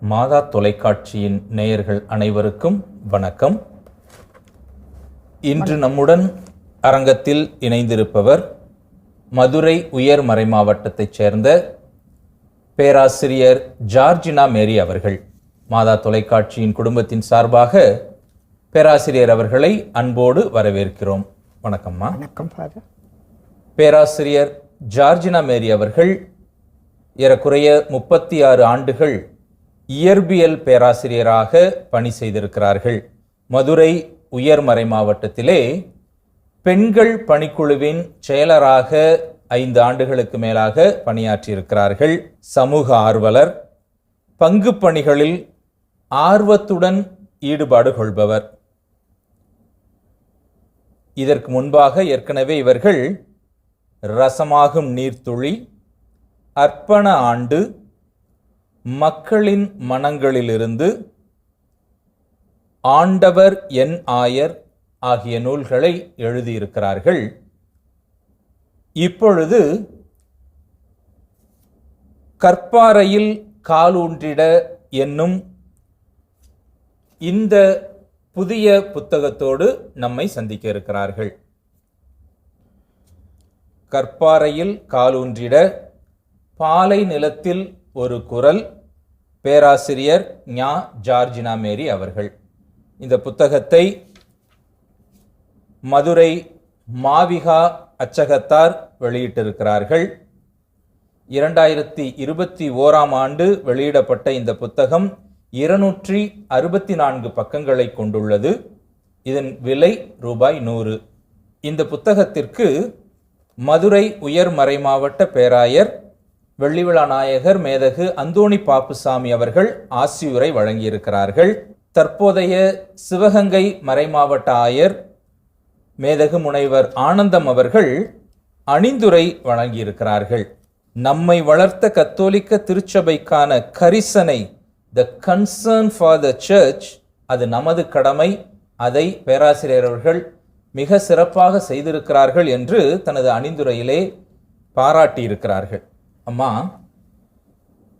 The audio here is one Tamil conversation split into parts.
மாதா தொலைக்காட்சியின் நேயர்கள் அனைவருக்கும் வணக்கம். இன்று நம்முடன் அரங்கத்தில் இணைந்திருப்பவர் மதுரை உயர் மறைமாவட்டத்தைச் சேர்ந்த பேராசிரியர் ஜார்ஜினா மேரி அவர்கள். மாதா தொலைக்காட்சியின் குடும்பத்தின் சார்பாக பேராசிரியர் அவர்களை அன்போடு வரவேற்கிறோம். வணக்கம்மா. வணக்கம் ஃபாதர். பேராசிரியர் ஜார்ஜினா மேரி அவர்கள் ஏறக்குறைய முப்பத்தி ஆறு ஆண்டுகள் இயற்பியல் பேராசிரியராக பணி செய்திருக்கிறார்கள். மதுரை உயர்மறை மாவட்டத்திலே பெண்கள் பணிக்குழுவின் செயலராக ஐந்து ஆண்டுகளுக்கு மேலாக பணியாற்றியிருக்கிறார்கள். சமூக ஆர்வலர் பங்கு பணிகளில் ஆர்வத்துடன் ஈடுபாடு கொள்பவர். இதற்கு முன்பாக ஏற்கனவே இவர்கள் ரசமாகும் நீர்த்துளி அர்ப்பண ஆண்டு மக்களின் மனங்களிலிருந்து ஆண்டவர் என் ஆயர் ஆகிய நூல்களை எழுதியிருக்கிறார்கள். இப்பொழுது கற்பாறையில் காலூன்றிட என்னும் இந்த புதிய புத்தகத்தோடு நம்மை சந்திக்க இருக்கிறார்கள். கற்பாறையில் காலூன்றிட பாலை நிலத்தில் ஒரு குரல் பேராசிரியர் ஞா ஜார்ஜினா மேரி அவர்கள். இந்த புத்தகத்தை மதுரை மாவிகா அச்சகத்தார் வெளியிட்டிருக்கிறார்கள். இரண்டாயிரத்தி இருபத்தி ஓராம் ஆண்டு வெளியிடப்பட்ட இந்த புத்தகம் இருநூற்றி அறுபத்தி நான்கு பக்கங்களை கொண்டுள்ளது. இதன் விலை ரூபாய் நூறு. இந்த புத்தகத்திற்கு மதுரை உயர் மறைமாவட்ட பேராயர் வெள்ளிவிழா நாயகர் மேதகு அந்தோணி பாப்புசாமி அவர்கள் ஆசியுரை வழங்கியிருக்கிறார்கள். தற்போதைய சிவகங்கை மறைமாவட்ட ஆயர் மேதகு முனைவர் ஆனந்தம் அவர்கள் அணிந்துரை வழங்கியிருக்கிறார்கள். நம்மை வளர்த்த கத்தோலிக்க திருச்சபைக்கான கரிசனை the concern for the church அது நமது கடமை அதை பேராசிரியர் அவர்கள் மிக சிறப்பாக செய்திருக்கிறார்கள் என்று தனது அணிந்துரையிலே பாராட்டியிருக்கிறார்கள். அம்மா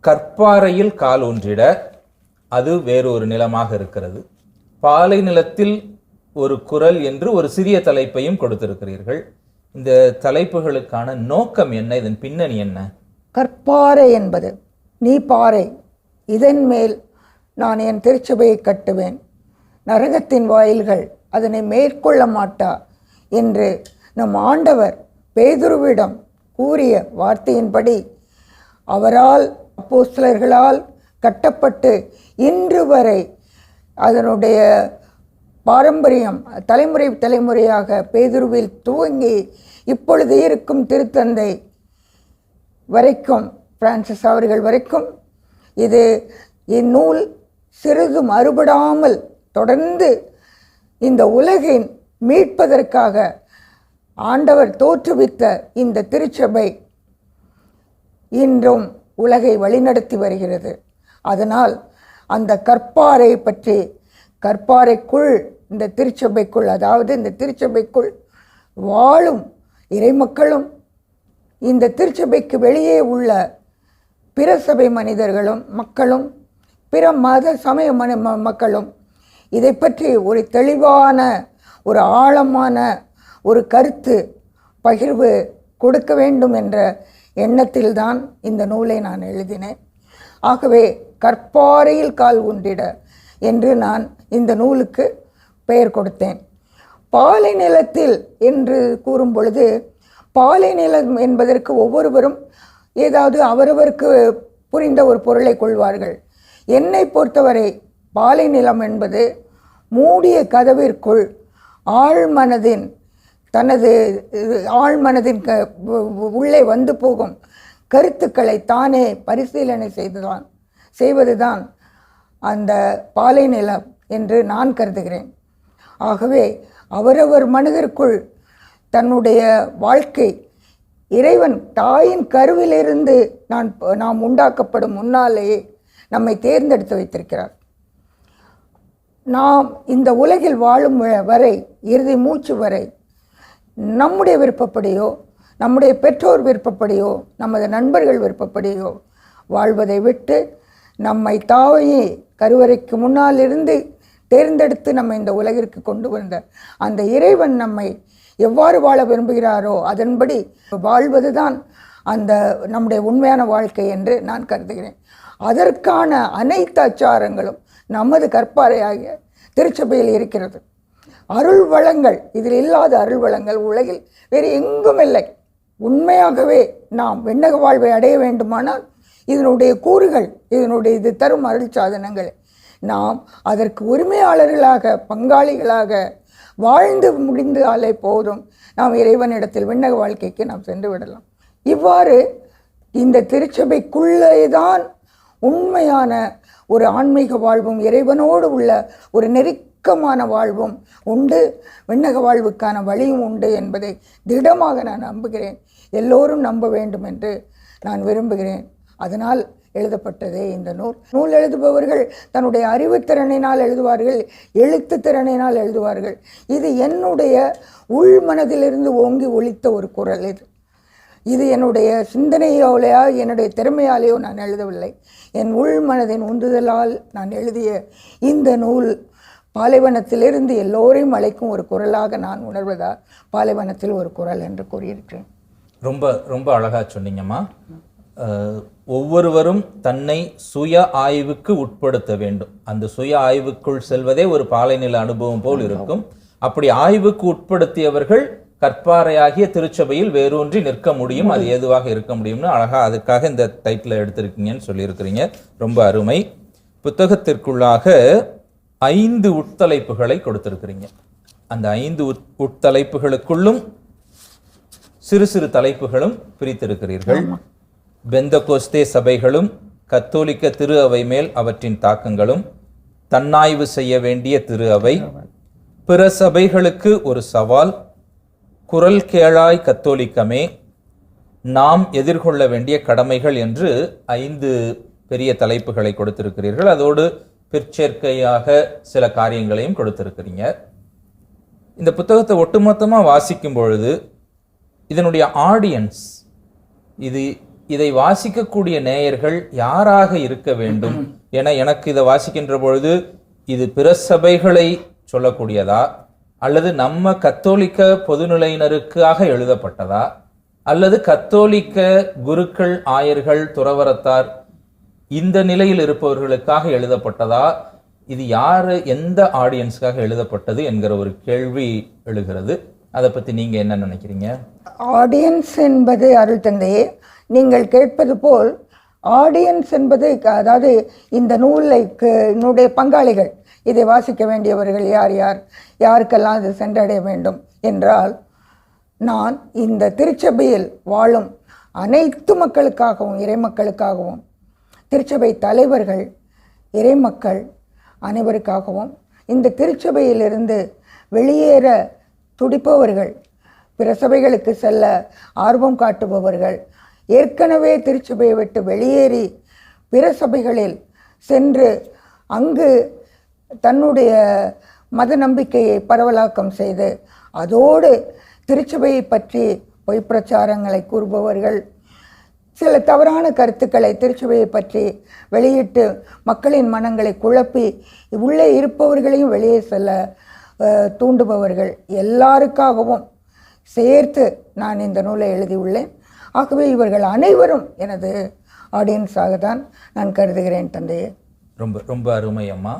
கற்பாறையில் கால் ஊன்றிட அது வேறொரு நிலமாக இருக்கிறது. பாலை நிலத்தில் ஒரு குரல் என்று ஒரு சிறிய தலைப்பையும் கொடுத்திருக்கிறீர்கள். இந்த தலைப்புகளுக்கான நோக்கம் என்ன? இதன் பின்னணி என்ன? கற்பாறை என்பது நீ பாறை இதன் மேல் நான் என் திருச்சபையை கட்டுவேன். நரகத்தின் வாயில்கள் அதனை மேற்கொள்ள மாட்டா என்று நம் ஆண்டவர் பேதுருவிடம் கூறிய வார்த்தையின்படி அவரால் அப்போஸ்தலர்களால் கட்டப்பட்டு இன்று வரை அதனுடைய பாரம்பரியம் தலைமுறை தலைமுறையாக பேதுருவில் துவங்கி இப்பொழுது இருக்கும் திருத்தந்தை வரைக்கும் பிரான்சிஸ் அவர்கள் வரைக்கும் இது இந்நூல் சிறிது மறுபடாமல் தொடர்ந்து இந்த உலகின் மீட்பதற்காக ஆண்டவர் தோற்றுவித்த இந்த திருச்சபை இன்றும் உலகை வழிநடத்தி வருகிறது. அதனால் அந்த கற்பாறை பற்றி கற்பாறைக்குள் இந்த திருச்சபைக்குள் அதாவது இந்த திருச்சபைக்குள் வாழும் இறைமக்களும் இந்த திருச்சபைக்கு வெளியே உள்ள பிற சபை மனிதர்களும் மக்களும் பிற மத சமய மன ம- மக்களும் இதை பற்றி ஒரு தெளிவான ஒரு ஆழமான ஒரு கருத்து பகிர்வு கொடுக்க வேண்டும் என்ற எண்ணத்தில்தான் இந்த நூலை நான் எழுதினேன். ஆகவே கற்பாறையில் கால் உண்டிட என்று நான் இந்த நூலுக்கு பெயர் கொடுத்தேன். பாலை நிலத்தில் என்று கூறும் பொழுது பாலை நிலம் என்பதற்கு ஒவ்வொருவரும் ஏதாவது அவரவருக்கு புரிந்த ஒரு பொருளை கொள்வார்கள். என்னை பொறுத்தவரை பாலை நிலம் என்பது மூடிய கதவிற்குள் ஆழ்மனதின் தனது ஆழ்மனதின் க உ- உள்ளே வந்து போகும் கருத்துக்களை தானே பரிசீலனை செய்துதான் செய்வதுதான் அந்த பாலை நிலம் என்று நான் கருதுகிறேன். ஆகவே அவரவர் மனதிற்குள் தன்னுடைய வாழ்க்கை இறைவன் தாயின் கருவிலிருந்து நான் நாம் உண்டாக்கப்படும் முன்னாலேயே நம்மை தேர்ந்தெடுத்து வைத்திருக்கிறார். நாம் இந்த உலகில் வாழும் வ- வரை இறுதி மூச்சு வரை நம்முடைய விருப்பப்படியோ நம்முடைய பெற்றோர் விருப்பப்படியோ நமது நண்பர்கள் விருப்பப்படியோ வாழ்வதை விட்டு நம்மை தாயே கருவறைக்கு முன்னால் இருந்து தேர்ந்தெடுத்து நம்மை இந்த உலகிற்கு கொண்டு வந்த அந்த இறைவன் நம்மை எவ்வாறு வாழ விரும்புகிறாரோ அதன்படி வாழ்வதுதான் அந்த நம்முடைய உண்மையான வாழ்க்கை என்று நான் கருதுகிறேன். அதற்கான அனைத்து அச்சாரங்களும் நமது கற்பாறையாகிய திருச்சபையில் இருக்கிறது. அருள் வளங்கள் இதில் இல்லாத அருள் வளங்கள் உலகில் வேறு எங்கும் இல்லை உண்மையாகவே நாம் விண்ணக வாழ்வை அடைய வேண்டுமானால் இதனுடைய கூறுகள் இதனுடைய இது தரும் அருள் சாதனங்கள். நாம் அதற்கு உரிமையாளர்களாக பங்காளிகளாக வாழ்ந்து முடிந்தாலே போதும். நாம் இறைவனிடத்தில் விண்ணக வாழ்க்கைக்கு நாம் சென்று விடலாம். இவ்வாறு இந்த திருச்சபைக்குள்ளே தான் உண்மையான ஒரு ஆன்மீக வாழ்வும் இறைவனோடு உள்ள ஒரு நெருக்கமான வாழ்வும் உண்டு. விண்ணக வாழ்வுக்கான வழியும் உண்டு என்பதை திடமாக நான் நம்புகிறேன். எல்லோரும் நம்ப வேண்டும் என்று நான் விரும்புகிறேன். அதனால் எழுதப்பட்டதே இந்த நூல். நூல் எழுதுபவர்கள் தன்னுடைய அறிவுத்திறனினால் எழுதுவார்கள் எழுத்து திறனினால் எழுதுவார்கள். இது என்னுடைய உள் மனதிலிருந்து ஓங்கி ஒழித்த ஒரு குரல் இது. இது என்னுடைய சிந்தனையோலையா என்னுடைய திறமையாலேயோ நான் எழுதவில்லை. என் உள் மனதின் உந்துதலால் நான் எழுதிய இந்த நூல் பாலைவனத்திலிருந்து எல்லோரையும் அழைக்கும் ஒரு குரலாக நான் உணர்வதால் பாலைவனத்தில் ஒரு குரல் என்று கூறியிருக்கிறேன். ரொம்ப ரொம்ப அழகாக சொன்னீங்கம்மா. ஒவ்வொருவரும் தன்னை சுய ஆய்வுக்கு உட்படுத்த வேண்டும். அந்த சுய ஆய்வுக்குள் செல்வதே ஒரு பாலைநில அனுபவம் போல் இருக்கும். அப்படி ஆய்வுக்கு உட்படுத்தியவர்கள் கற்பாறையாகிய திருச்சபையில் வேரூன்றி நிற்க முடியும். அது ஏதுவாக இருக்க முடியும்னு அழகா அதுக்காக இந்த டைட்டில் எடுத்திருக்கீங்கன்னு சொல்லியிருக்கிறீங்க. ரொம்ப அருமை. புத்தகத்திற்குள்ளாக ஐந்து உட்தலைப்புகளை கொடுத்திருக்கிறீங்க. அந்த ஐந்து உட் உட்தலைப்புகளுக்குள்ளும் சிறு சிறு தலைப்புகளும் பிரித்திருக்கிறீர்கள். பெந்தகோஸ்தே சபைகளும் கத்தோலிக்க திரு அவை மேல் அவற்றின் தாக்கங்களும் தன்னாய்வு செய்ய வேண்டிய திரு அவை பிற சபைகளுக்கு ஒரு சவால் குரல் கேளாய் கத்தோலிக்கமே நாம் எதிர்கொள்ள வேண்டிய கடமைகள் என்று ஐந்து பெரிய தலைப்புகளை கொடுத்திருக்கிறீர்கள். அதோடு பிற்சேர்க்கையாக சில காரியங்களையும் கொடுத்திருக்கிறீங்க. இந்த புத்தகத்தை ஒட்டுமொத்தமாக வாசிக்கும் பொழுது இதனுடைய ஆடியன்ஸ் இது இதை வாசிக்கக்கூடிய நேயர்கள் யாராக இருக்க வேண்டும் என எனக்கு இதை வாசிக்கின்ற பொழுது இது பிற சபைகளை சொல்லக்கூடியதா? அல்லது நம்ம கத்தோலிக்க பொதுநிலையினருக்காக எழுதப்பட்டதா? அல்லது கத்தோலிக்க குருக்கள் ஆயர்கள் துறவரத்தார் இந்த நிலையில் இருப்பவர்களுக்காக எழுதப்பட்டதா? இது யாரு எந்த ஆடியன்ஸ்க்காக எழுதப்பட்டது என்கிற ஒரு கேள்வி எழுகிறது. அதை பற்றி நீங்கள் என்ன நினைக்கிறீங்க? ஆடியன்ஸ் என்பது அருள் தந்தையே நீங்கள் கேட்பது போல் ஆடியன்ஸ் என்பது அதாவது இந்த நூலைக்கு என்னுடைய பங்காளிகள் இதை வாசிக்க வேண்டியவர்கள் யார் யார் யாருக்கெல்லாம் இது சென்றடைய வேண்டும் என்றால் நான் இந்த திருச்சபையில் வாழும் அனைத்து மக்களுக்காகவும் இறைமக்களுக்காகவும் திருச்சபை தலைவர்கள் இறைமக்கள் அனைவருக்காகவும் இந்த திருச்சபையிலிருந்து வெளியேற துடிப்பவர்கள் பிற சபைகளுக்கு செல்ல ஆர்வம் காட்டுபவர்கள் ஏற்கனவே திருச்சபையை விட்டு வெளியேறி பிற சபைகளில் சென்று அங்கு தன்னுடைய மத நம்பிக்கையை பரவலாக்கம் செய்து அதோடு திருச்சபையை பற்றி பொய் பிரச்சாரங்களை கூறுபவர்கள் சில தவறான கருத்துக்களை திருச்சபையை பற்றி வெளியிட்டு மக்களின் மனங்களை குழப்பி உள்ளே இருப்பவர்களையும் வெளியே செல்ல தூண்டுபவர்கள் எல்லாருக்காகவும் சேர்த்து நான் இந்த நூலை எழுதியுள்ளேன். ஆகவே இவர்கள் அனைவரும் எனது ஆடியன்ஸாக தான் நான் கருதுகிறேன் தந்தையே. ரொம்ப ரொம்ப அருமை அம்மா.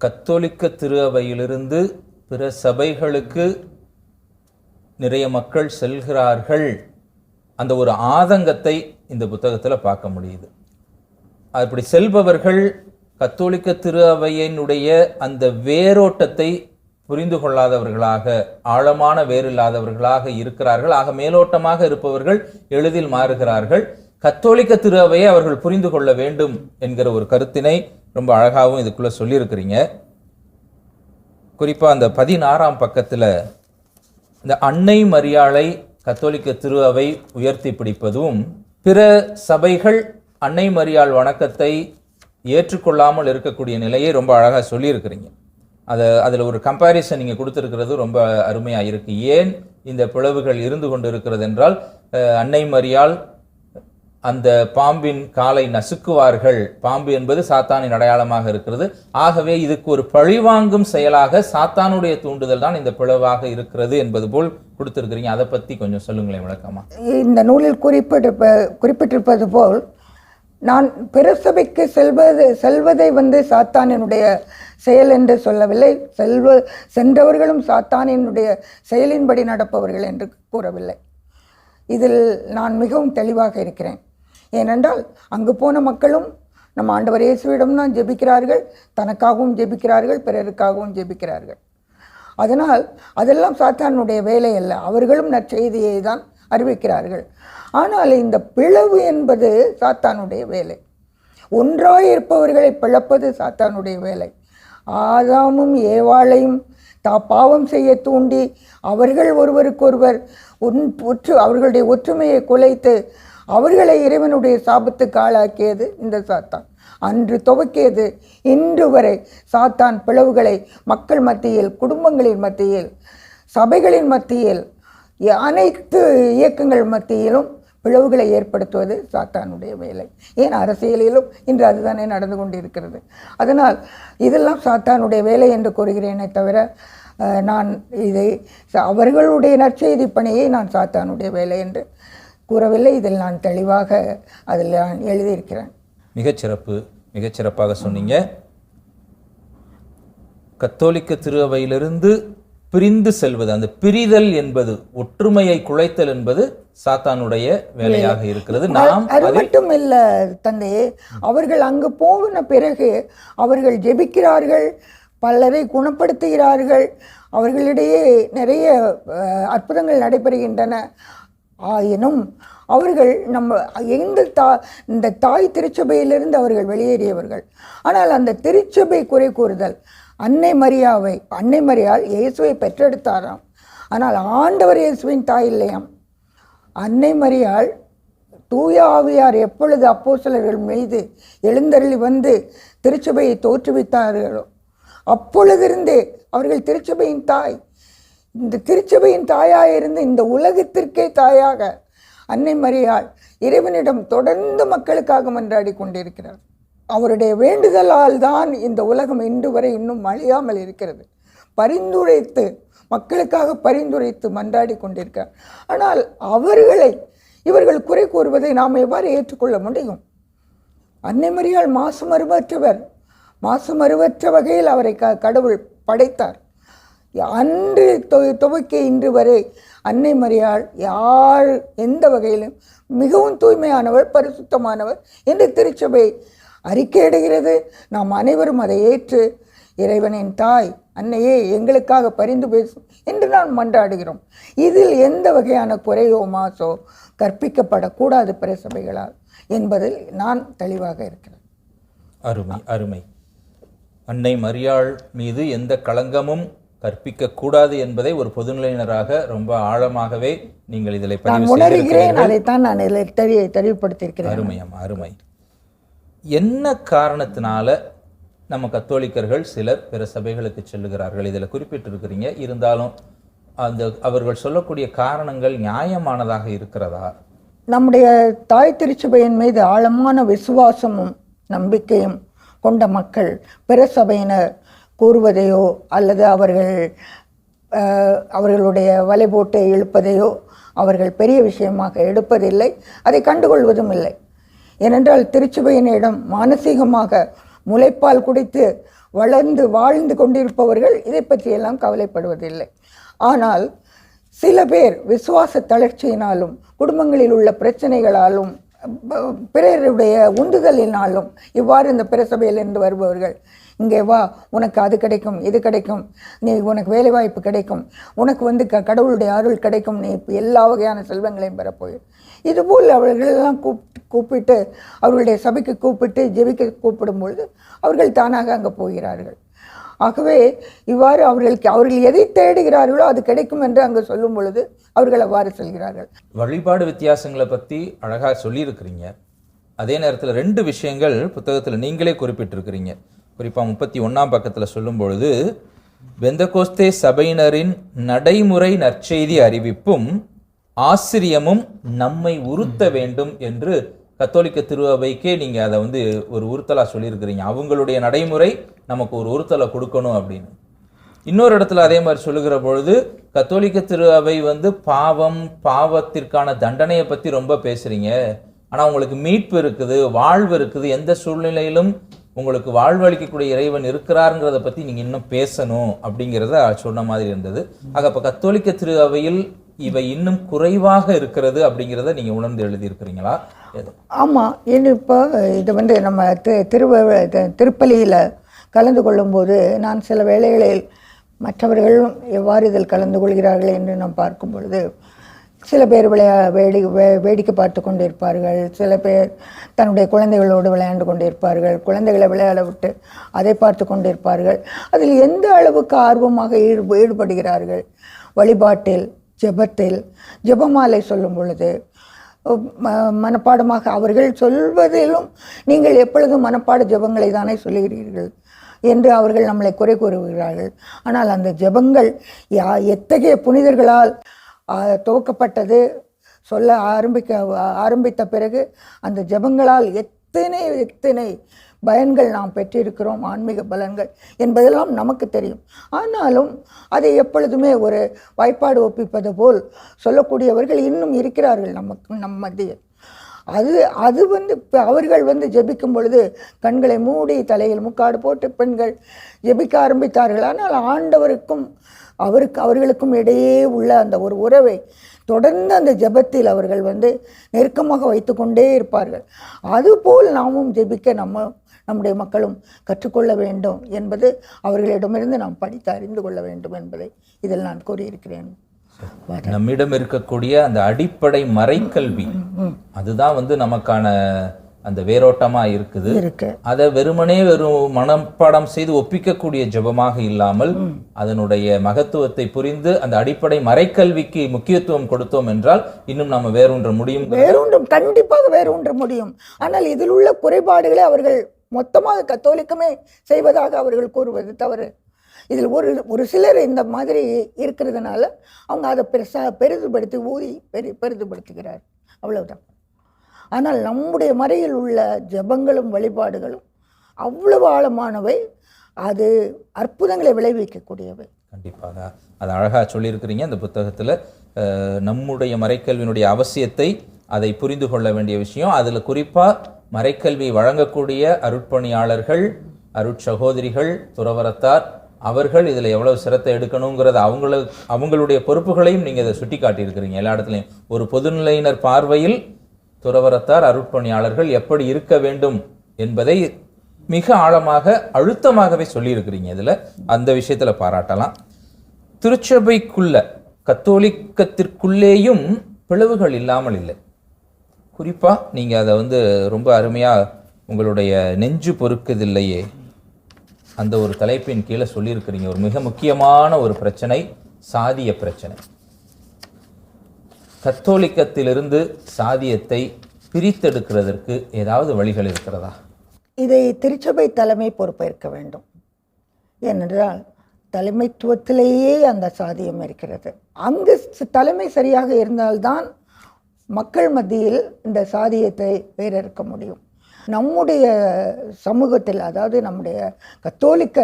கத்தோலிக்க திரு அவையிலிருந்து பிற சபைகளுக்கு நிறைய மக்கள் செல்கிறார்கள். அந்த ஒரு ஆதங்கத்தை இந்த புத்தகத்தில் பார்க்க முடியுது. அப்படி செல்பவர்கள் கத்தோலிக்க திருவையினுடைய அந்த வேரோட்டத்தை புரிந்து கொள்ளாதவர்களாக ஆழமான வேறில்லாதவர்களாக இருக்கிறார்கள். ஆக மேலோட்டமாக இருப்பவர்கள் எளிதில் மாறுகிறார்கள். கத்தோலிக்க திருவையை அவர்கள் புரிந்து கொள்ள வேண்டும் என்கிற ஒரு கருத்தினை ரொம்ப அழகாகவும் இதுக்குள்ளே சொல்லியிருக்கிறீங்க. குறிப்பாக அந்த பதினாறாம் பக்கத்தில் இந்த அன்னை மரியாளை கத்தோலிக்க திருவை உயர்த்தி பிடிப்பதும் பிற சபைகள் அன்னை மரியாள் வணக்கத்தை ஏற்றுக்கொள்ளாமல் இருக்கக்கூடிய நிலையை ரொம்ப அழகாக சொல்லியிருக்கிறீங்க. அதை அதில் ஒரு கம்பேரிசன் நீங்கள் கொடுத்துருக்கிறது ரொம்ப அருமையாக இருக்குது ஏன் இந்த பிளவுகள் இருந்து கொண்டு இருக்கிறது என்றால் அன்னை மரியால் அந்த பாம்பின் காலை நசுக்குவார்கள். பாம்பு என்பது சாத்தானின் அடையாளமாக இருக்கிறது. ஆகவே இதுக்கு ஒரு பழிவாங்கும் செயலாக சாத்தானுடைய தூண்டுதல் தான் இந்த பிளவாக இருக்கிறது என்பது போல் கொடுத்துருக்கிறீங்க. அதை பற்றி கொஞ்சம் சொல்லுங்களேன் விளக்கமா. இந்த நூலில் குறிப்பிட்டிருப்ப குறிப்பிட்டிருப்பது போல் நான் பெருசபைக்கு செல்வது செல்வதை வந்து சாத்தானினுடைய செயல் என்று சொல்லவில்லை. செல்வ சென்றவர்களும் சாத்தானினுடைய செயலின்படி நடப்பவர்கள் என்று கூறவில்லை. இதில் நான் மிகவும் தெளிவாக இருக்கிறேன். ஏனென்றால் அங்கு போன மக்களும் நம்ம ஆண்டவர் இயேசுவிடம் தான் ஜெபிக்கிறார்கள். தனக்காகவும் ஜெபிக்கிறார்கள் பிறருக்காகவும் ஜெபிக்கிறார்கள். அதனால் அதெல்லாம் சாத்தானுடைய வேலை அல்ல. அவர்களும் நற்செய்தியை தான் அறிவிக்கிறார்கள். ஆனால் இந்த பிளவு என்பது சாத்தானுடைய வேலை. ஒன்றாய் இருப்பவர்களை பிளப்பது சாத்தானுடைய வேலை. ஆதாமும் ஏவாளையும் தா பாவம் செய்ய தூண்டி அவர்கள் ஒருவருக்கொருவர் ஒன் ஒற்று அவர்களுடைய ஒற்றுமையை குலைத்து அவர்களை இறைவனுடைய சாபத்துக்கு ஆளாக்கியது இந்த சாத்தான். அன்று துவக்கியது இன்று வரை சாத்தான் பிளவுகளை மக்கள் மத்தியில் குடும்பங்களின் மத்தியில் சபைகளின் மத்தியில் அனைத்து இயக்கங்கள் மத்தியிலும் பிளவுகளை ஏற்படுத்துவது சாத்தானுடைய வேலை. ஏன் அரசியலிலும் இன்று அதுதானே நடந்து கொண்டிருக்கிறது? அதனால் இதெல்லாம் சாத்தானுடைய வேலை என்று கூறுகிறேனே தவிர நான் இதை அவர்களுடைய நற்செய்தி பணியை நான் சாத்தானுடைய வேலை என்று கூறவில்லை. இதில் நான் தெளிவாக அதில் நான் எழுதியிருக்கிறேன். மிகச்சிறப்பு மிகச்சிறப்பாக சொன்னீங்க. கத்தோலிக்க திருவையிலிருந்து பிரிந்து செல்வது அந்த பிரிதல் என்பது ஒற்றுமையை குலைத்தல் என்பது சாத்தானுடைய வேலையாக இருக்கிறது. நாம் அது மட்டும் இல்ல தந்தையே. அவர்கள் அங்கு போன பிறகு அவர்கள் ஜெபிக்கிறார்கள் பலரை குணப்படுத்துகிறார்கள் அவர்களிடையே நிறைய அற்புதங்கள் நடைபெறுகின்றன. ஆயினும் அவர்கள் நம்ம எந்த தா இந்த தாய் திருச்சபையிலிருந்து அவர்கள் வெளியேறியவர்கள். ஆனால் அந்த திருச்சபை குறை கூறுதல் அன்னை மரியாவை அன்னை மரியால் இயேசுவை பெற்றெடுத்தாராம். ஆனால் ஆண்டவர் இயேசுவின் தாய் இல்லையாம். அன்னை மரியாள் தூய ஆவியார் எப்பொழுது அப்போஸ்தலர்கள் மீது எழுந்தருளி வந்து திருச்சபையை தோற்றுவித்தார்களோ அப்பொழுதிருந்தே அவர்கள் திருச்சபையின் தாய் இந்த திருச்சபையின் தாயாக இருந்து இந்த உலகத்திற்கே தாயாக அன்னை மரியாள் இறைவனிடம் தொடர்ந்து மக்களுக்காக மன்றாடி கொண்டிருக்கிறார். அவருடைய வேண்டுதலால் தான் இந்த உலகம் இன்று வரை இன்னும் அழியாமல் இருக்கிறது. பரிந்துரைத்து மக்களுக்காக பரிந்துரைத்து மன்றாடி கொண்டிருக்கிறார். ஆனால் அவர்களை இவர்கள் குறை கூறுவதை நாம் எவ்வாறு ஏற்றுக்கொள்ள முடியும்? அன்னை மரியாள் மாசு மறுவற்றவர் மாசு மறுவற்ற வகையில் அவரை க கடவுள் படைத்தார். அன்று தொ- இன்று வரை அன்னை மரியாள் யார் எந்த வகையிலும் மிகவும் தூய்மையானவர் பரிசுத்தமானவர் என்று திருச்சபை அறிக்கையிடுகிறது. நாம் அனைவரும் அதை ஏற்று இறைவனின் தாய் அன்னையே எங்களுக்காக பரிந்து பேசும் என்று நாம் மன்றாடுகிறோம். இதில் எந்த வகையான குறையோ மாசோ கற்பிக்கப்படக்கூடாது பிற சபைகளால் என்பதில் நான் தெளிவாக இருக்கிறேன். அருமை அருமை. அன்னை மரியாள் மீது எந்த களங்கமும் கற்பிக்க கூடாது என்பதை ஒரு பொதுநிலையினராக ரொம்ப ஆழமாகவே நீங்கள் இதில் நான் உணர்கிறேன் அதைத்தான் நான் தெளிவுபடுத்தியிருக்கிறேன். அருமை அம்மா அருமை. என்ன காரணத்தினால நம்ம கத்தோலிக்கர்கள் சிலர் பிற சபைகளுக்கு செல்லுகிறார்கள்? இதில் குறிப்பிட்டிருக்கிறீங்க. இருந்தாலும் அந்த அவர்கள் சொல்லக்கூடிய காரணங்கள் நியாயமானதாக இருக்கிறதா? நம்முடைய தாய் திருச்சபையின் மீது ஆழமான விசுவாசமும் நம்பிக்கையும் கொண்ட மக்கள் பிற சபையினர் கூறுவதையோ அல்லது அவர்கள் அவர்களுடைய வலை போட்டு இழுப்பதையோ அவர்கள் பெரிய விஷயமாக எடுப்பதில்லை. அதை கண்டுகொள்வதும் இல்லை. ஏனென்றால் திருச்சபையினிடம் மானசீகமாக முளைப்பால் குடித்து வளர்ந்து வாழ்ந்து கொண்டிருப்பவர்கள் இதை பற்றியெல்லாம் கவலைப்படுவதில்லை. ஆனால் சில பேர் விசுவாச தளர்ச்சியினாலும் குடும்பங்களில் உள்ள பிரச்சனைகளாலும் பிறருடைய உந்துதலினாலும் இவ்வாறு இந்த பிரசபையிலிருந்து வருபவர்கள் இங்கே வா உனக்கு அது கிடைக்கும் இது கிடைக்கும் நீ உனக்கு வேலைவாய்ப்பு கிடைக்கும் உனக்கு வந்து க கடவுளுடைய அருள் கிடைக்கும் நீ இப்போ எல்லா வகையான செல்வங்களையும் பெறப்போய் இதுபோல் அவர்களெல்லாம் கூப்பிட்டு கூப்பிட்டு அவர்களுடைய சபைக்கு கூப்பிட்டு ஜெபிக்க கூப்பிடும் பொழுது அவர்கள் தானாக அங்கே போகிறார்கள். ஆகவே இவ்வாறு அவர்களுக்கு அவர்கள் எதை தேடுகிறார்களோ அது கிடைக்கும் என்று அங்கு சொல்லும் பொழுது அவர்கள் அவ்வாறு செல்கிறார்கள். வழிபாடு வித்தியாசங்களை பற்றி அழகாக சொல்லியிருக்கிறீங்க. அதே நேரத்தில் ரெண்டு விஷயங்கள் புத்தகத்தில் நீங்களே குறிப்பிட்டிருக்கிறீங்க. குறிப்பாக முப்பத்தி ஒன்றாம் பக்கத்தில் சொல்லும் பொழுது வெந்தகோஸ்தே சபையினரின் நடைமுறை நற்செய்தி அறிவிப்பும் ஆசிரியமும் நம்மை உறுத்த வேண்டும் என்று கத்தோலிக்க திருவைக்கே நீங்கள் அதை வந்து ஒரு உறுத்தலாக சொல்லியிருக்கிறீங்க. அவங்களுடைய நடைமுறை நமக்கு ஒரு உறுத்தலை கொடுக்கணும் அப்படின்னு. இன்னொரு இடத்துல அதே மாதிரி சொல்லுகிற பொழுது கத்தோலிக்க திருவை வந்து பாவம் பாவத்திற்கான தண்டனையை பற்றி ரொம்ப பேசுகிறீங்க ஆனால் உங்களுக்கு மீட்பு இருக்குது வாழ்வு இருக்குது. எந்த சூழ்நிலையிலும் உங்களுக்கு வாழ்வளிக்கக்கூடிய இறைவன் இருக்கிறாருங்கிறத பற்றி நீங்கள் இன்னும் பேசணும் அப்படிங்கிறத சொன்ன மாதிரி இருந்தது. ஆக அப்ப கத்தோலிக்க திருவையில் இவை இன்னும் குறைவாக இருக்கிறது அப்படிங்கிறத நீங்கள் உணர்ந்து எழுதியிருக்கிறீங்களா? ஆமாம் இன்னும் இப்போ இது வந்து நம்ம திரு திருவ திருப்பலியில் கலந்து கொள்ளும்போது நான் சில வேளைகளில் மற்றவர்களும் எவ்வாறு இதில் கலந்து கொள்கிறார்கள் என்று நாம் பார்க்கும் பொழுது சில பேர் விளையா வேடி வே- வேடிக்கை பார்த்து கொண்டிருப்பார்கள். சில பேர் தன்னுடைய குழந்தைகளோடு விளையாண்டு கொண்டிருப்பார்கள். குழந்தைகளை விளையாட விட்டு அதை பார்த்து கொண்டிருப்பார்கள். அதில் எந்த அளவுக்கு ஆர்வமாக ஈடு ஈடுபடுகிறார்கள்? வழிபாட்டில் ஜெபத்தில் ஜெபமாலை சொல்லும் பொழுது ம- மனப்பாடமாக அவர்கள் சொல்வதிலும் நீங்கள் எப்பொழுதும் மனப்பாட ஜெபங்களை தானே சொல்லுகிறீர்கள் என்று அவர்கள் நம்மளை குறை கூறுகிறார்கள். ஆனால் அந்த ஜெபங்கள் யா எத்தகைய புனிதர்களால் துவக்கப்பட்டது. சொல்ல ஆரம்பிக்க ஆரம்பித்த பிறகு அந்த ஜெபங்களால் எத்தனை எத்தனை பயன்கள் நாம் பெற்றிருக்கிறோம் ஆன்மீக பலன்கள் என்பதெல்லாம் நமக்கு தெரியும். ஆனாலும் அதை எப்பொழுதுமே ஒரு வாய்ப்பாடு ஒப்பிப்பது போல் சொல்லக்கூடியவர்கள் இன்னும் இருக்கிறார்கள் நமக்கு நம் மத்தியில். அது அது வந்து இப்போ அவர்கள் வந்து ஜெபிக்கும் பொழுது கண்களை மூடி தலையில் முக்காடு போட்டு பெண்கள் ஜெபிக்க ஆரம்பித்தார்கள். ஆனால் ஆண்டவருக்கும் அவருக்கு அவர்களுக்கும் இடையே உள்ள அந்த ஒரு உறவை தொடர்ந்து அந்த ஜெபத்தில் அவர்கள் வந்து நெருக்கமாக வைத்துக்கொண்டே இருப்பார்கள். அதுபோல் நாமும் ஜெபிக்க நம்ம நம்முடைய மக்களும் கற்றுக்கொள்ள வேண்டும் என்பது அவர்களிடமிருந்து நாம் படித்து அறிந்து கொள்ள வேண்டும் என்பதை இதில் நான் கூறியிருக்கிறேன். நம்மிடம் இருக்கக்கூடிய அந்த அடிப்படை மறைக்கல்வி அதுதான் வந்து நமக்கான அந்த வேரோட்டமா இருக்குது. இருக்கு. அதை வெறுமனே வெறும் மனப்பாடம் செய்து ஒப்பிக்கக்கூடிய ஜெபமாக இல்லாமல் அதனுடைய மகத்துவத்தை புரிந்து அந்த அடிப்படை மறைக்கல்விக்கு முக்கியத்துவம் கொடுத்தோம் என்றால் இன்னும் நம்ம வேறொன்ற முடியும். வேறொன்றும் கண்டிப்பாக வேறொன்று முடியும். ஆனால் இதில் உள்ள குறைபாடுகளை அவர்கள் மொத்தமாக கத்தோலிக்கமே செய்வதாக அவர்கள் கூறுவது தவறு. இதில் ஒரு ஒரு சிலர் இந்த மாதிரி இருக்கிறதுனால அவங்க அதை பெருசாக பெரிதுபடுத்தி ஊதி பெரி பெரிதுபடுத்துகிறார். அவ்வளவுதான். ஆனால் நம்முடைய மறையில் உள்ள ஜெபங்களும் வழிபாடுகளும் அவ்வளவு ஆழமானவை. அது அற்புதங்களை விளைவிக்கக்கூடியவை. கண்டிப்பாக. அது அழகாக சொல்லியிருக்கிறீங்க. அந்த புத்தகத்தில் நம்முடைய மறைக்கல்வியினுடைய அவசியத்தை அதை புரிந்து கொள்ள வேண்டிய விஷயம். அதில் குறிப்பாக மறைக்கல்வி வழங்கக்கூடிய அருட்பணியாளர்கள் அருட்சகோதரிகள் துறவரத்தார் அவர்கள் இதில் எவ்வளவு சிரத்தை எடுக்கணுங்கிறத அவங்கள அவங்களுடைய பொறுப்புகளையும் நீங்கள் இதை சுட்டி காட்டியிருக்கிறீங்க எல்லா இடத்துலையும். ஒரு பொதுநிலையினர் பார்வையில் துறவரத்தார் அருட்பணியாளர்கள் எப்படி இருக்க வேண்டும் என்பதை மிக ஆழமாக அழுத்தமாகவே சொல்லியிருக்கிறீங்க இதில். அந்த விஷயத்தில் பாராட்டலாம். திருச்சபைக்குள்ள கத்தோலிக்கத்திற்குள்ளேயும் பிளவுகள் இல்லாமல் இல்லை. குறிப்பாக நீங்கள் அதை வந்து ரொம்ப அருமையாக உங்களுடைய நெஞ்சு பொறுக்குதில்லையே அந்த ஒரு தலைப்பின் கீழே சொல்லியிருக்கிறீங்க. ஒரு மிக முக்கியமான ஒரு பிரச்சனை சாதிய பிரச்சனை. கத்தோலிக்கத்திலிருந்து சாதியத்தை பிரித்தெடுக்கிறதற்கு ஏதாவது வழிகள் இருக்கிறதா? இதை திருச்சபை தலைமை பொறுப்பேற்க வேண்டும். ஏனென்றால் தலைமைத்துவத்திலேயே அந்த சாதியம் இருக்கிறது. அங்கு தலைமை சரியாக இருந்தால்தான் மக்கள் மத்தியில் இந்த சாதியத்தை வேறறுக்க முடியும். நம்முடைய சமூகத்தில் அதாவது நம்முடைய கத்தோலிக்க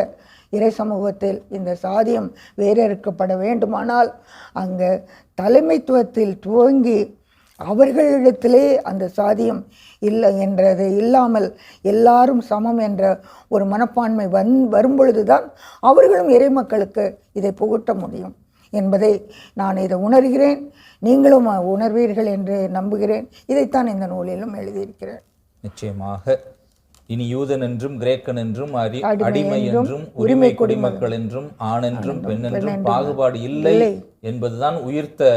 இறை சமூகத்தில் இந்த சாதியம் வேறறுக்கப்பட வேண்டுமானால் அங்கே தலைமைத்துவத்தில் துவங்கி அவர்களிடத்திலே அந்த சாதியம் இல்லை என்றது இல்லாமல் எல்லாரும் சமம் என்ற ஒரு மனப்பான்மை வந் வரும்பொழுதுதான் அவர்களும் இறை மக்களுக்கு இதை புகட்ட முடியும் என்பதை நான் இதை உணர்கிறேன். நீங்களும் உணர்வீர்கள் என்று நம்புகிறேன். இதைத்தான் இந்த நூலிலும் எழுதியிருக்கிறேன். நிச்சயமாக. இனி யூதன் என்றும் கிரேக்கன் என்றும் அரி அடிமை என்றும், உரிமை குடிமக்கள் என்றும் ஆண் என்றும் பெண் என்றும் பாகுபாடு இல்லை என்பதுதான் உயிர்த்த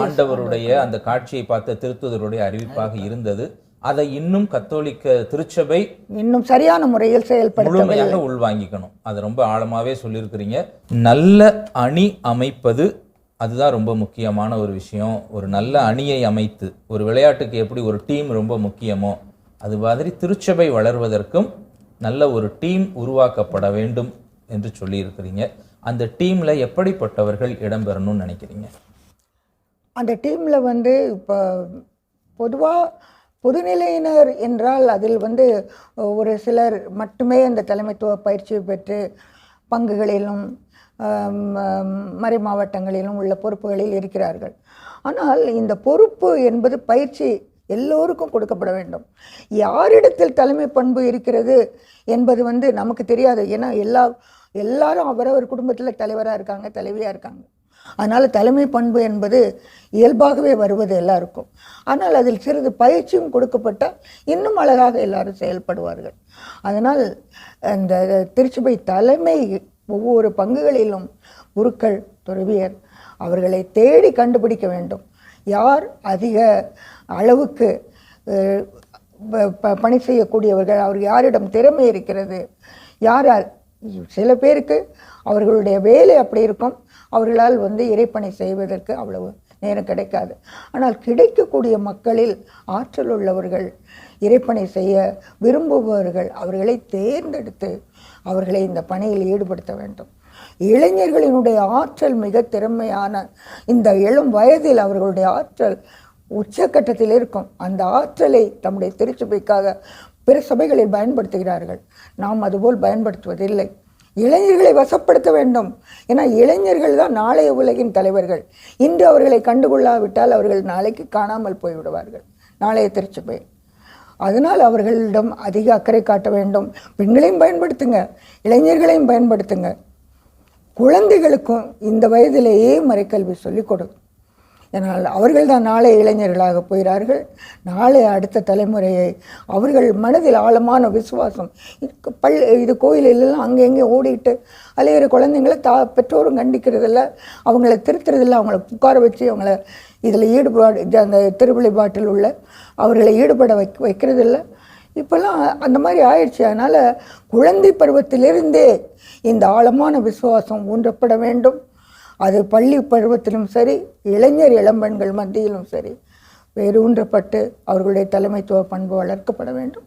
ஆண்டவருடைய அந்த காட்சியை பார்த்த திருத்துதருடைய அறிவிப்பாக இருந்தது. அதை இன்னும் கத்தோலிக்க திருச்சபை இன்னும் சரியான முறையில் முழுமையாக உள்வாங்கிக்கணும். அது ரொம்ப ஆழமாவே சொல்லியிருக்கிறீங்க. நல்ல அணி அமைப்பது அதுதான் ரொம்ப முக்கியமான ஒரு விஷயம். ஒரு நல்ல அணியை அமைத்து ஒரு விளையாட்டுக்கு எப்படி ஒரு டீம் ரொம்ப முக்கியமோ அது மாதிரி திருச்சபை வளர்வதற்கும் நல்ல ஒரு டீம் உருவாக்கப்பட வேண்டும் என்று சொல்லியிருக்கிறீங்க. அந்த டீமில் எப்படிப்பட்டவர்கள் இடம்பெறணும்னு நினைக்கிறீங்க? அந்த டீமில் வந்து இப்போ பொதுவாக பொதுநிலையினர் என்றால் அதில் வந்து ஒரு சிலர் மட்டுமே அந்த தலைமைத்துவ பயிற்சி பெற்று பங்குகளிலும் மறை மாவட்டங்களிலும் உள்ள பொறுப்புகளில் இருக்கிறார்கள். ஆனால் இந்த பொறுப்பு என்பது பயிற்சி எல்லோருக்கும் கொடுக்கப்பட வேண்டும். யாரிடத்தில் தலைமை பண்பு இருக்கிறது என்பது வந்து நமக்கு தெரியாது. ஏன்னா எல்லா எல்லாரும் அவரவர் குடும்பத்தில் தலைவராக இருக்காங்க தலைவியாக இருக்காங்க. அதனால் தலைமை பண்பு என்பது இயல்பாகவே வருவது எல்லாருக்கும். ஆனால் அதில் சிறிது பயிற்சியும் கொடுக்கப்பட்டால் இன்னும் அழகாக எல்லாரும் செயல்படுவார்கள். அதனால் அந்த திருச்சபை தலைமை ஒவ்வொரு பங்குகளிலும் குருக்கள் துறவியர் அவர்களை தேடி கண்டுபிடிக்க வேண்டும். யார் அதிக அளவுக்கு ப- பணி செய்யக்கூடியவர்கள் அவர் யாரிடம் திறமை இருக்கிறது யார் சில பேருக்கு அவர்களுடைய வேலை அப்படி இருக்கும் அவர்களால் வந்து இறைப்பணி செய்வதற்கு அவ்வளவு நேரம் கிடைக்காது. ஆனால் கிடைக்கக்கூடிய மக்களில் ஆற்றல் உள்ளவர்கள் இறைப்பணி செய்ய விரும்புபவர்கள் அவர்களை தேர்ந்தெடுத்து அவர்களை இந்த பணியில் ஈடுபடுத்த வேண்டும். இளைஞர்களினுடைய ஆற்றல் மிக திறமையான இந்த இளம் வயதில் அவர்களுடைய ஆற்றல் உச்சக்கட்டத்தில் இருக்கும். அந்த ஆற்றலை தம்முடைய திருச்சபைக்காக பிற சபைகளில் பயன்படுத்துகிறார்கள். நாம் அதுபோல் பயன்படுத்துவதில்லை. இளைஞர்களை வசப்படுத்த வேண்டும். ஏன்னா இளைஞர்கள் தான் நாளைய உலகின் தலைவர்கள். இன்று அவர்களை கண்டுகொள்ளாவிட்டால் அவர்கள் நாளைக்கு காணாமல் போய்விடுவார்கள். நாளைய திருச்சபை. அதனால் அவர்களிடம் அதிக அக்கறை காட்ட வேண்டும். பெண்களையும் பயன்படுத்துங்க. இளைஞர்களையும் பயன்படுத்துங்க. குழந்தைகளுக்கும் இந்த வயதிலேயே மறைக்கல்வி சொல்லிக் கொடு. இதனால் அவர்கள் தான் நாளை இளைஞர்களாக போகிறார்கள். நாளை அடுத்த தலைமுறையை அவர்கள் மனதில் ஆழமான விசுவாசம். பல் இது கோயிலெல்லாம் அங்கே எங்கே ஓடிட்டு அலையிற குழந்தைங்கள தா பெற்றோரும் கண்டிக்கிறதில்ல. அவங்கள திருத்துறதில்ல. அவங்கள உட்கார வச்சு அவங்கள இதில் ஈடுபாடு அந்த திருவிழிபாட்டில் உள்ள அவர்களை ஈடுபட வைக் வைக்கிறதில்ல. இப்போல்லாம் அந்த மாதிரி ஆயிடுச்சு. அதனால் குழந்தை பருவத்திலிருந்தே இந்த ஆழமான விசுவாசம் ஊன்றப்பட வேண்டும். அது பள்ளி பருவத்திலும் சரி இளைஞர் இளம்பெண்கள் மத்தியிலும் சரி வேரூன்றப்பட்டு அவர்களுடைய தலைமைத்துவ பண்பு வளர்க்கப்பட வேண்டும்.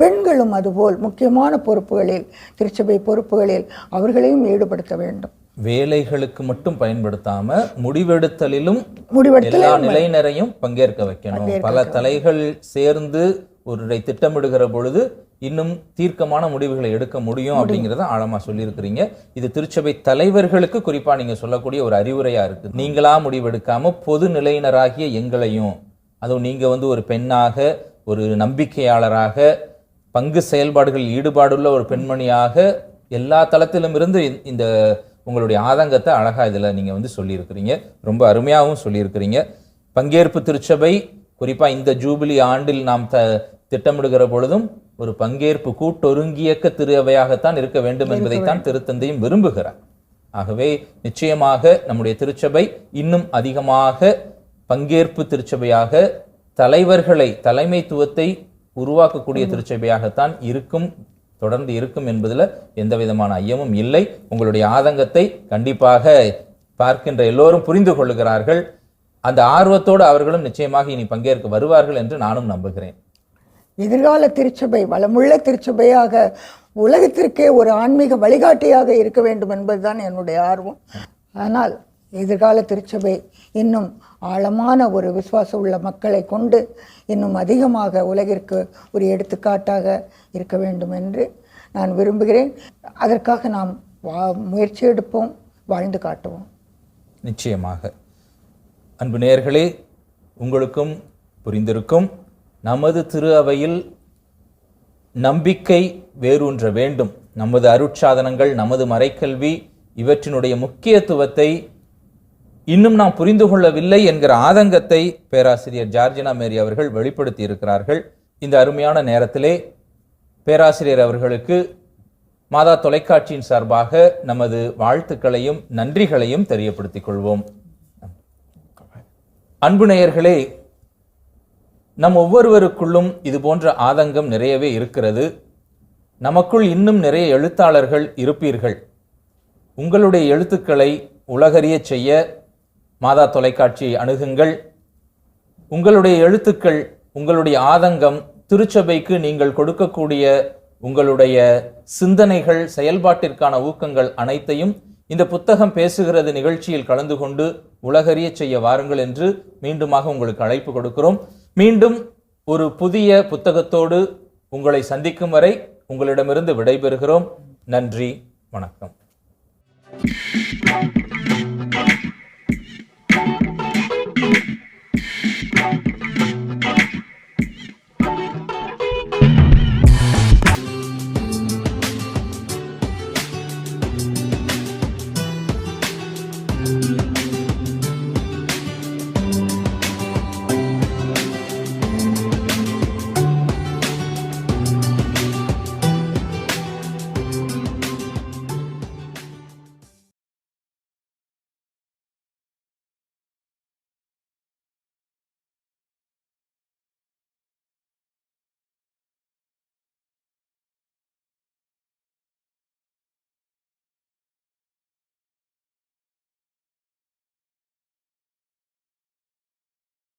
பெண்களும் அதுபோல் முக்கியமான பொறுப்புகளில் திருச்சபை பொறுப்புகளில் அவர்களையும் ஈடுபடுத்த வேண்டும். வேலைகளுக்கு மட்டும் பயன்படுத்தாம முடிவெடுத்தலிலும் முடிவெடுத்தல் எல்லா நிலையினரையும் பங்கேற்க வைக்கணும். பல தலைகள் சேர்ந்து ஒரு திட்டமிடுகிற பொழுது இன்னும் தீர்க்கமான முடிவுகளை எடுக்க முடியும் அப்படிங்கறத ஆழமா சொல்லியிருக்கிறீங்க. இது திருச்சபை தலைவர்களுக்கு குறிப்பா நீங்க சொல்லக்கூடிய ஒரு அறிவுரையா இருக்கு. நீங்களா முடிவெடுக்காம பொது நிலையினராகிய எங்களையும் அதுவும் நீங்க வந்து ஒரு பெண்ணாக ஒரு நம்பிக்கையாளராக பங்கு செயல்பாடுகளில் ஈடுபாடுள்ள ஒரு பெண்மணியாக எல்லா தளத்திலும் இருந்து இந்த- உங்களுடைய ஆதங்கத்தை அழகா இதுல நீங்க வந்து சொல்லியிருக்கிறீங்க. ரொம்ப அருமையாகவும் சொல்லியிருக்கிறீங்க. பங்கேற்பு திருச்சபை குறிப்பா இந்த ஜூபிலி ஆண்டில் நாம் த திட்டமிடுகிற பொழுதும் ஒரு பங்கேற்பு கூட்டொருங்கியக்க திருவையாகத்தான் இருக்க வேண்டும் என்பதைத்தான் திருத்தந்தையும் விரும்புகிறார். ஆகவே நிச்சயமாக நம்முடைய திருச்சபை இன்னும் அதிகமாக பங்கேற்பு திருச்சபையாக தலைவர்களை தலைமைத்துவத்தை உருவாக்கக்கூடிய திருச்சபையாகத்தான் இருக்கும் தொடர்ந்து இருக்கும் என்பதில் எந்த விதமான ஐயமும் இல்லை. உங்களுடைய ஆதங்கத்தை கண்டிப்பாக பார்க்கின்ற எல்லோரும் புரிந்து கொள்ளுகிறார்கள். அந்த ஆர்வத்தோடு அவர்களும் நிச்சயமாக இனி பங்கேற்க வருவார்கள் என்று நானும் நம்புகிறேன். எதிர்கால திருச்சபை வளமுள்ள திருச்சபையாக உலகத்திற்கே ஒரு ஆன்மீக வழிகாட்டியாக இருக்க வேண்டும் என்பதுதான் என்னுடைய ஆர்வம். ஆனால் எதிர்கால திருச்சபை இன்னும் ஆழமான ஒரு விசுவாசம் உள்ள மக்களை கொண்டு இன்னும் அதிகமாக உலகிற்கு ஒரு எடுத்துக்காட்டாக இருக்க வேண்டும் என்று நான் விரும்புகிறேன். அதற்காக நாம் வா முயற்சி எடுப்போம் வாழ்ந்து காட்டுவோம். நிச்சயமாக. அன்பு நேர்களே உங்களுக்கும் புரிந்திருக்கும் நமது திரு அவையில் நம்பிக்கை வேரூன்ற வேண்டும். நமது அருட்சாதனங்கள் நமது மறைக்கல்வி இவற்றினுடைய முக்கியத்துவத்தை இன்னும் நாம் புரிந்து கொள்ளவில்லை என்கிற ஆதங்கத்தை பேராசிரியர் ஜார்ஜினா மேரி அவர்கள் வெளிப்படுத்தி இருக்கிறார்கள் இந்த அருமையான நேரத்திலே பேராசிரியர் அவர்களுக்கு மாதா தொலைக்காட்சியின் சார்பாக நமது வாழ்த்துக்களையும் நன்றிகளையும் தெரியப்படுத்திக் கொள்வோம். அன்பு நேயர்களே நம் ஒவ்வொருவருக்குள்ளும் இது போன்ற ஆதங்கம் நிறையவே இருக்கிறது. நமக்குள் இன்னும் நிறைய எழுத்தாளர்கள் இருப்பீர்கள். உங்களுடைய எழுத்துக்களை உலகறிய செய்ய மாதா தொலைக்காட்சியை அணுகுங்கள். உங்களுடைய எழுத்துக்கள் உங்களுடைய ஆதங்கம் திருச்சபைக்கு நீங்கள் கொடுக்கக்கூடிய உங்களுடைய சிந்தனைகள் செயல்பாட்டிற்கான ஊக்கங்கள் அனைத்தையும் இந்த புத்தகம் பேசுகிறது நிகழ்ச்சியில் கலந்து கொண்டு உலகறிய செய்ய வாருங்கள் என்று மீண்டுமாக உங்களுக்கு அழைப்பு கொடுக்கிறோம். மீண்டும் ஒரு புதிய புத்தகத்தோடு உங்களை சந்திக்கும் வரை உங்களிடமிருந்து விடைபெறுகிறோம். நன்றி வணக்கம்.